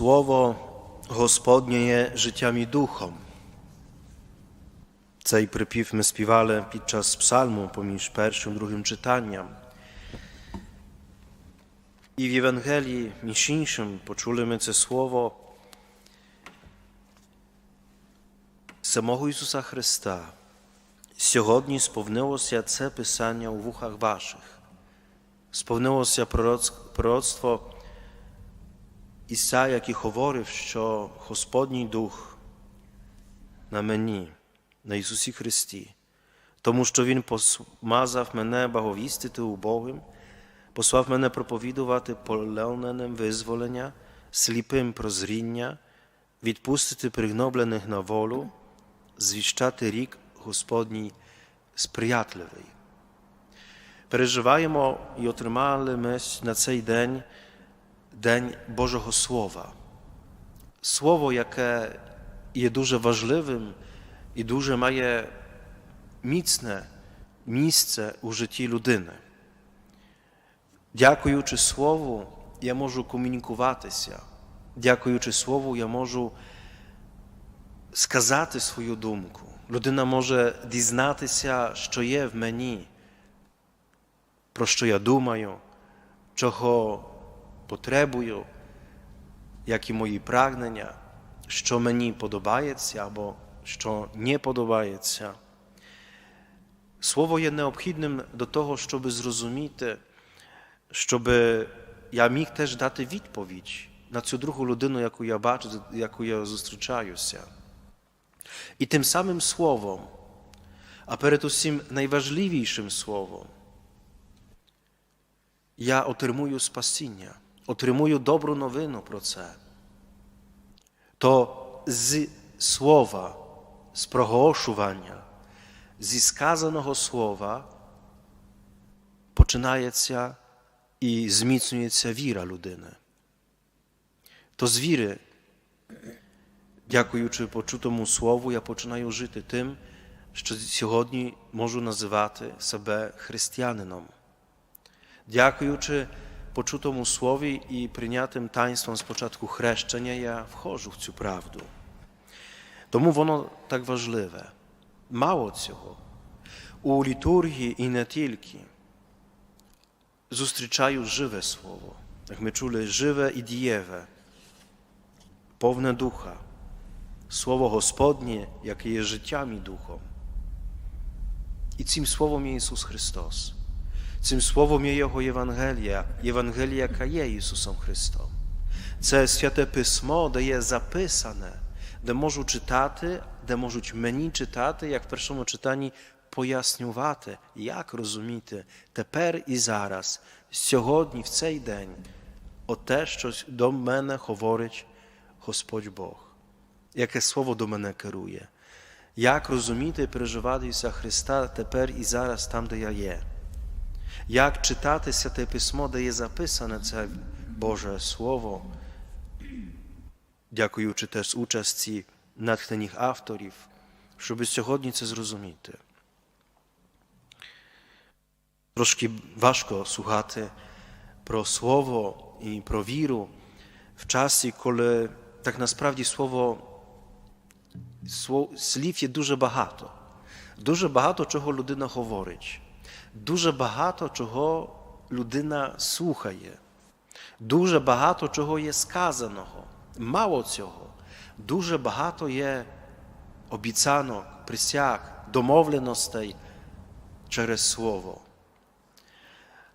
Słowo Gospodnie je życiami duchom. Cej prypiwmy spiwale podczas psalmu pomiędzy pierwszym drugim czytaniem. I w Ewangelii Miesińszym poczulimy to słowo samego Jezusa Chrysta. Сьогодні się це писання w вухах waszych. Сповнилося się пророцтво Ісая, який говорив, що Господній Дух на мені, на Ісусі Христі, тому що Він помазав мене баговістити убогим, послав мене проповідувати полоненим визволення, сліпим прозріння, відпустити пригноблених на волю, звіщати рік Господній сприятливий. Переживаємо і отримали ми на цей день. День Божого Слова. Слово, яке є дуже важливим і дуже має міцне місце у житті людини. Дякуючи Слову, я можу комунікуватися. Дякуючи Слову, я можу сказати свою думку. Людина може дізнатися, що є в мені, про що я думаю, чого potrebuju, jakie moje pragnienia, co mi podoba się albo co nie podoba się. Słowo jest niezbędne do tego, żeby zrozumieć, żeby ja mi też dać odpowiedź na tę drugą ludynę, jaką ja widzę, jaką ja zustrzyczaju się. I tym samym słowem, a przede wszystkim najważniejszym słowem, ja otrzymuję spasienie. отримую добру новину про це, то з слова, з проголошування, зі сказаного слова починається і зміцнюється віра людини. То з віри, дякуючи почутому слову, я починаю жити тим, що сьогодні можу називати себе християнином. Дякуючи poczuto mu słowi i prynatym taństwom z początku chreszczenia ja wchodzę w tę prawdę. To mu ono tak ważne. Mało tego. U liturgii i nie tylko zustryczają żywe słowo. Jak my czuli, żywe i diewe, powne ducha. Słowo gospodnie, jakie jest życiami duchom. I tym słowem Jezus Chrystus. Chrystus. Цим словом є його Євангелія, Євангелія, яка є Ісусом Христом. Це святе письмо, де є записане, де можу читати, де можуть мені читати, як в першому читанні пояснювати, як розуміти тепер і зараз, сьогодні, в цей день, о те, що до мене говорить Господь Бог, яке слово до мене керує, як розуміти і переживати Ісуса Христа тепер і зараз, там, де я є. Jak czytati te Pismo, de jest zapisane to Boże Słowo, dziękując też uczestnictwu natchnionych autorów, żeby сьогодні це zrozumieć. Troszkę ważko słuchać pro Słowo i pro wiru w czasie, kiedy tak naprawdę Słowo Słów duże dużo duże Dużo bagato czego ludyna mówić. дуже багато чого людина слухає, дуже багато чого є сказаного. Мало цього, дуже багато є обіцянок, присяг, домовленостей через слово.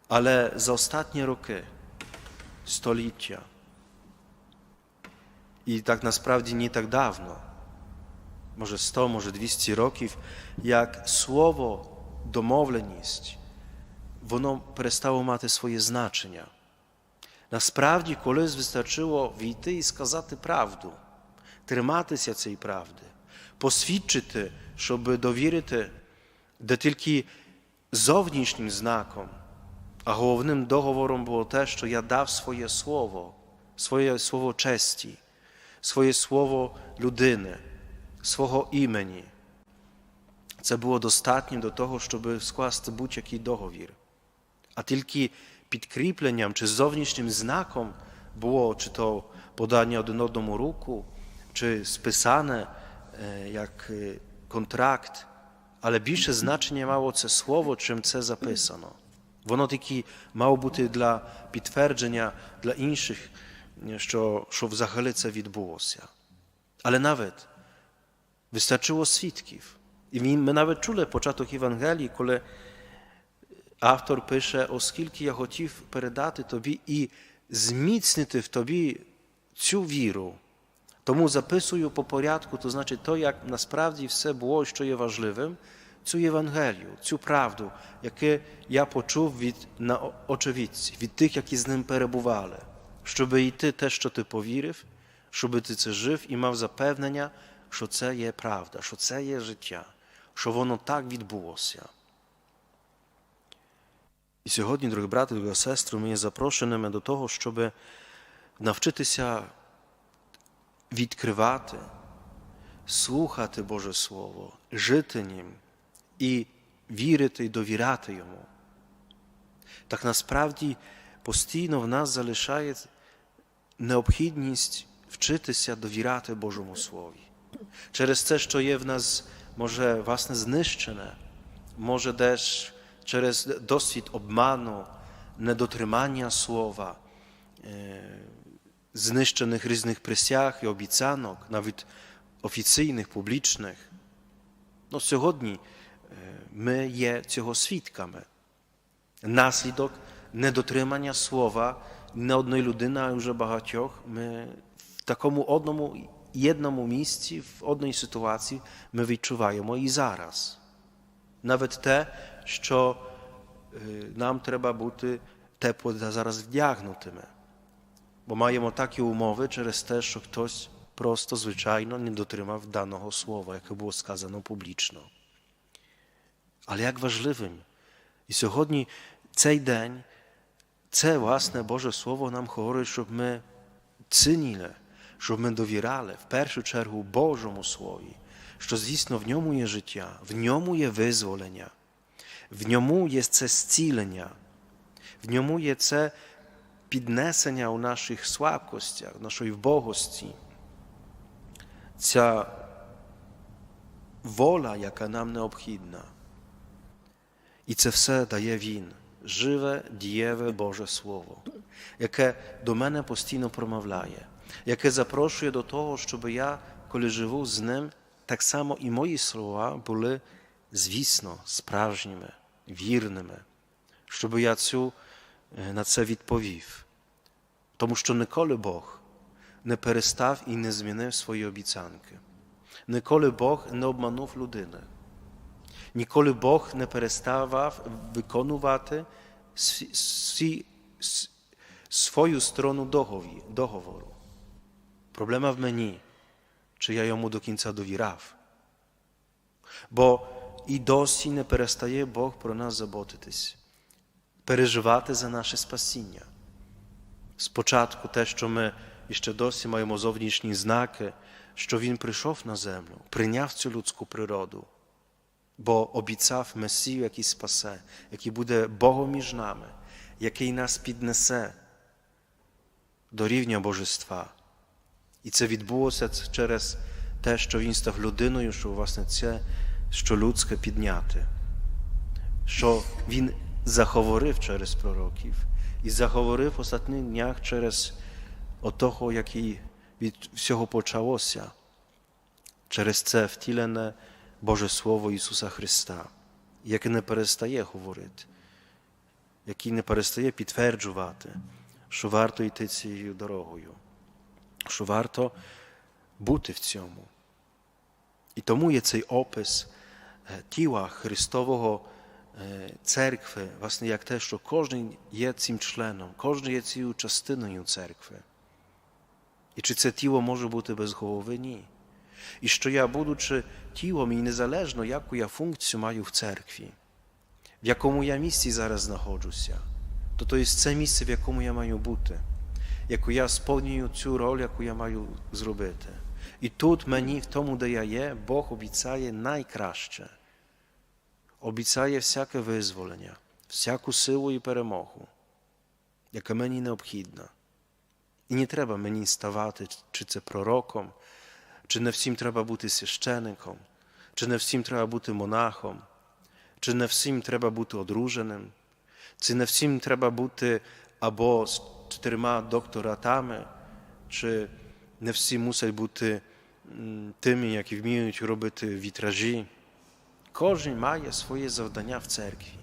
Але за останні роки, століття, і так насправді не так давно, може 100, може 200 років, як слово домовленість, воно перестало мати своє значення. Насправді, колись вистачило війти і сказати правду, триматися цієї правди, посвідчити, щоб довірити де тільки зовнішнім знаком, а головним договором було те, що я дав своє слово, своє слово честі, своє слово людини, свого імені. Це було достатньо до того, щоб скласти будь-який договір. А тільки підкріпленням чи зовнішнім знаком було чи то подання один одному руку, чи списане як контракт, але більше значення мало це слово, чим це записано. Воно таки мало бути для підтвердження для інших, що, що взагалі це відбулося. Але навіть вистачило свідків. I my nawet czule początek Ewangelii, kiedy autor pisze o skilki ja chciw передати tobie i zmicnity w tobie ciu wiru. mu zapisuję po porządku, to znaczy to, jak na sprawdzi wse było, co jest ważliwym, ciu Ewangelii ciu prawdę, jakie ja poczuł od oczywicji, od tych, jakie z nim перебували, żeby i ty też, co ty powierzył, żeby ty co żyw i miał zapewnienia, że to jest prawda, że to jest życie. що воно так відбулося. І сьогодні, дорогі брати, дорогі сестри, ми є запрошеними до того, щоб навчитися відкривати, слухати Боже Слово, жити ним і вірити і довіряти Йому. Так насправді постійно в нас залишає необхідність вчитися довіряти Божому Слові через те, що є в нас może własne zniszczone, może też przez dosyć obmanu, niedotrzymania słowa, zniszczonych różnych presjach i obiecanok, nawet oficyjnych, publicznych. No, сьогодні my je tego świadkami. Naslidok niedotrzymania słowa, nie jednej ludyny, a już bagatioch, my w takomu odnomu Jednomu miejscu w odnej sytuacji my wyczuwajemy i zaraz. Nawet te, co y, nam trzeba buty te zaraz diagnotymy. Bo mają takie umowy, czy te, że ktoś prosto, zwyczajno nie dotrzyma w danego słowa, jakby było skazano publiczno. Ale jak ważliwym. I zachodni cej dzień, ce własne Boże Słowo nam choruje, żeby my cynile. щоб ми довіряли в першу чергу Божому Слові, що, звісно, в ньому є життя, в ньому є визволення, в ньому є це зцілення, в ньому є це піднесення у наших слабкостях, нашої вбогості. Ця воля, яка нам необхідна. І це все дає Він, живе, дієве Боже Слово. яке до мене постійно промовляє, яке запрошує до того, щоб я, коли живу з ним, так само і мої слова були, звісно, справжніми, вірними, щоб я цю, на це відповів. Тому що ніколи Бог не перестав і не змінив свої обіцянки. Ніколи Бог не обманув людини. Ніколи Бог не переставав виконувати всі свою сторону договору. Проблема в мені, чи я йому до кінця довірав. Бо і досі не перестає Бог про нас заботитись, переживати за наше спасіння. Спочатку те, що ми ще досі маємо зовнішні знаки, що Він прийшов на землю, прийняв цю людську природу, бо обіцяв Месію, який спасе, який буде Богом між нами, який нас піднесе до рівня божества. І це відбулося через те, що він став людиною, що власне це що людське підняти, що він заговорив через пророків і заговорив в останніх днях через отого, який від всього почалося, через це втілене Боже Слово Ісуса Христа, яке не перестає говорити, який не перестає підтверджувати що варто йти цією дорогою, що варто бути в цьому. І тому є цей опис е, тіла Христового е, церкви, власне, як те, що кожен є цим членом, кожен є цією частиною церкви. І чи це тіло може бути без голови? Ні. І що я, будучи тілом і незалежно, яку я функцію маю в церкві, в якому я місці зараз знаходжуся. то то є це місце, в якому я маю бути, яку я сповнюю цю роль, яку я маю зробити. І тут мені, в тому, де я є, Бог обіцяє найкраще, обіцяє всяке визволення, всяку силу і перемогу, яка мені необхідна. І не треба мені ставати, чи це пророком, чи не всім треба бути священником, чи не всім треба бути монахом, чи не всім треба бути одруженим. Czy не всім треба бути або з чотирма докторатами, чи не всі мусять бути тими, які вміють робити вітражі. Кожен має своє завдання в церкві,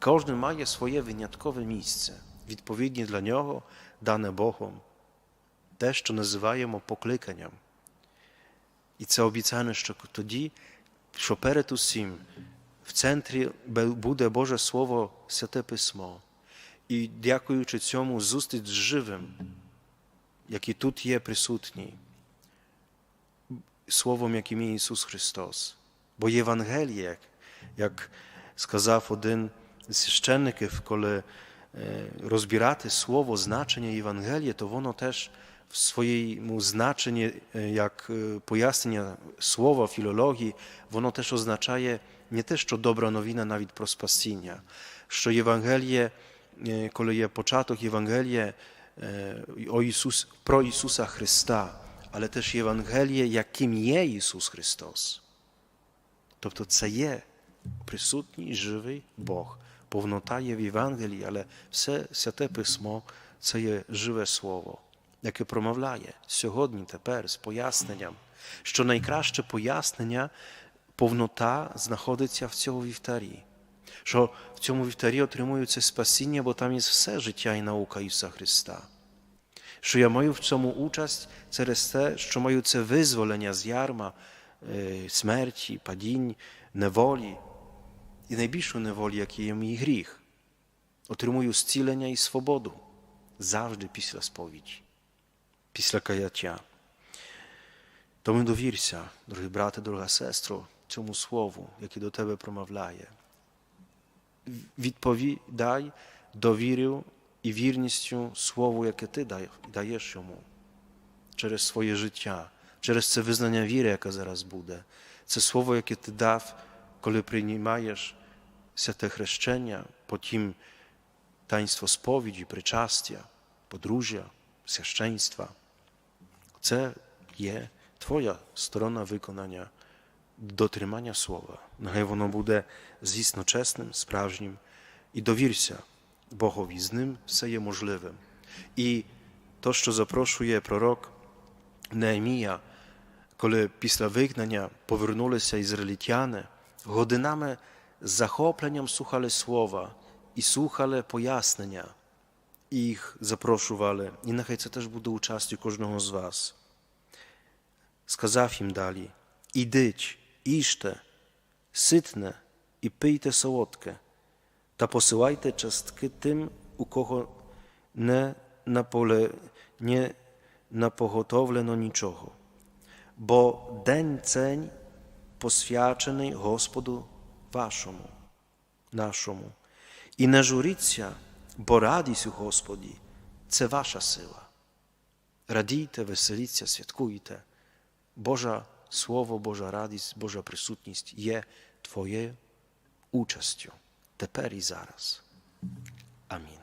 кожен має своє виняткове місце, відповідне для нього, дане Богом, те, що називаємо покликанням. І це обіцяне, що тоді, що перед усім в центрі буде Боже Слово, Святе Письмо. І дякуючи цьому зустріч з живим, який тут є присутній, Словом, яким є Ісус Христос. Бо Євангеліє, як, як сказав один з священників, коли розбирати слово, значення Євангелія, то воно теж в своєму значенні, як пояснення слова, філології, воно теж означає Не те, що добра новина навіть про спасіння, що Євангеліє, коли є початок Євангеліє о Ісус, про Ісуса Христа, але теж Євангеліє, яким є Ісус Христос. Тобто це є присутній живий Бог. Повнота є в Євангелії, але все святе письмо це є живе слово, яке промовляє сьогодні, тепер з поясненням, що найкраще пояснення повнота знаходиться в цьому вівтарі, що в цьому вівтарі отримую це спасіння, бо там є все життя і наука Ісуса Христа. Що я маю в цьому участь через те, що маю це визволення з ярма, смерті, падінь, неволі і найбільшої неволі, який є мій гріх. Отримую зцілення і свободу завжди після сповіді, після каяття. Тому довірся, дорогі брате, дорога сестро, цьому слову, яке до тебе промовляє. Відповідай довірю і вірністю слову, яке ти даєш йому через своє життя, через це визнання віри, яке зараз буде, це слово, яке ти дав, коли приймаєш святе хрещення, потім таїнство сповіді, причастя, подружжя, священства. Це є Twoja strona wykonania дотримання слова. Нехай воно буде звісно чесним, справжнім. І довірся Богові, з ним все є можливим. І то, що запрошує пророк Неемія, коли після вигнання повернулися ізраїльтяни, годинами з захопленням слухали слова і слухали пояснення, і їх запрошували. І нехай це теж буде участю кожного з вас. Сказав їм далі: ідіть Іжте, ситне і пийте солодке, та посилайте частки тим, у кого не наполе, напоготовлено нічого. Бо день цей посвячений Господу вашому, нашому. І не журіться, бо радість у Господі це ваша сила. Радійте, веселіться, святкуйте. Божа Słowo, Boża radis, Boża prysutnist je Twoje uczestio. Teper i zaraz. Amin.